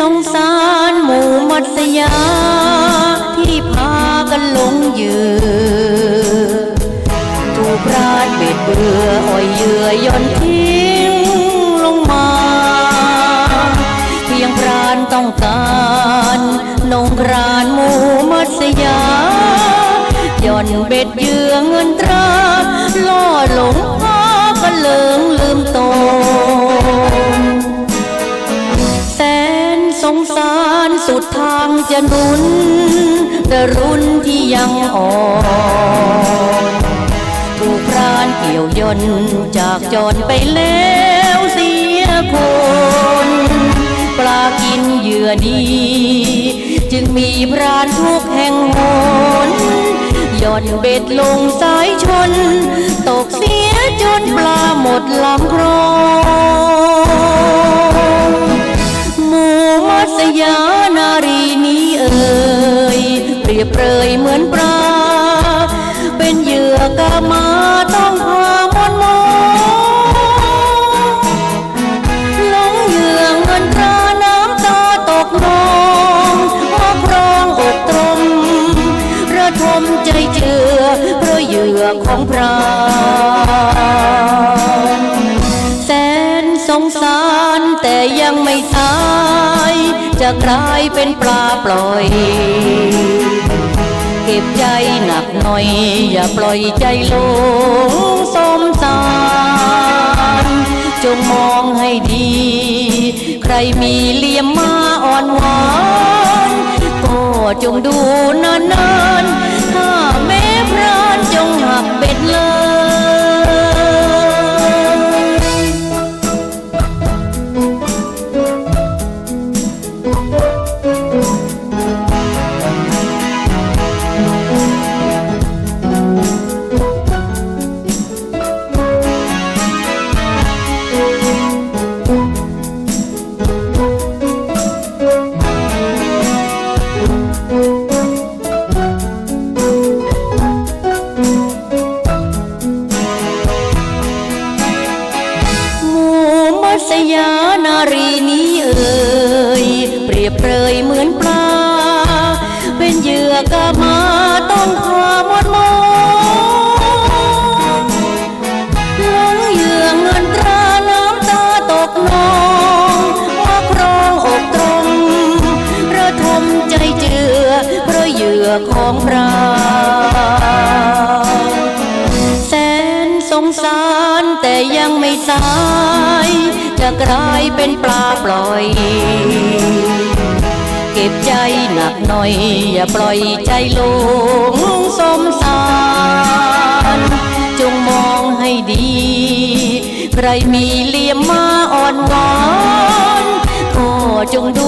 สงสารหมู่มัตยา ที่พากันหลงเหยือถูกราดเบ็ดเบื่ออ่อยเยื่อย่อนทิ้งลงมา เพียงพรานต้องการนงรานหมู่มัตยาย่อนเบ็ดเยื่อเงินตราล่อหลงพากันเลิงลืมต ดทางจะหนุนแต่รุ่นที่ยังอ่อนถูกพรานเกี่ยวยนจากจรไปแล้วเสียคนปลากินเหยื่อดี จึงมีพรานทุกแห่งหนย่อนเบ็ดลงสายชน ตกเสียจนปลาหมดลำครอง เรียบเรยเหมือนปลา เป็นเหยื่อกามาต้องพามอนมอหลงเหยื่อเงินตราน้ำตาตกนองมาครองอกตรม ระทมใจเจือเพราะเหยื่อของพรานแสนสงสารแต่ยังไม่ตาย จะกลายเป็นปลาปล่อย น่อย อย่าปล่อยใจลงสมสารจงมองให้ดี ใครมีเลี่ยมมาอ่อนหวานก็จงดูนาน ยบเปรยเหมือนปลา เป็นเหยื่อกามาต้องพามดมองหลงเหยื่อเงินตราน้ำตาตกนองมาครองอกตรงระทมใจเจือ เพราะเหยื่อของพราแสนสงสารแต่ยังไม่สายจะกลายเป็นปลาปล่อย ก็บใจหนักหน่อย อย่าปล่อยใจลงสมสารจงมองให้ดี ใครมีเลี่ยมมาอ่อนหวานก็จงดู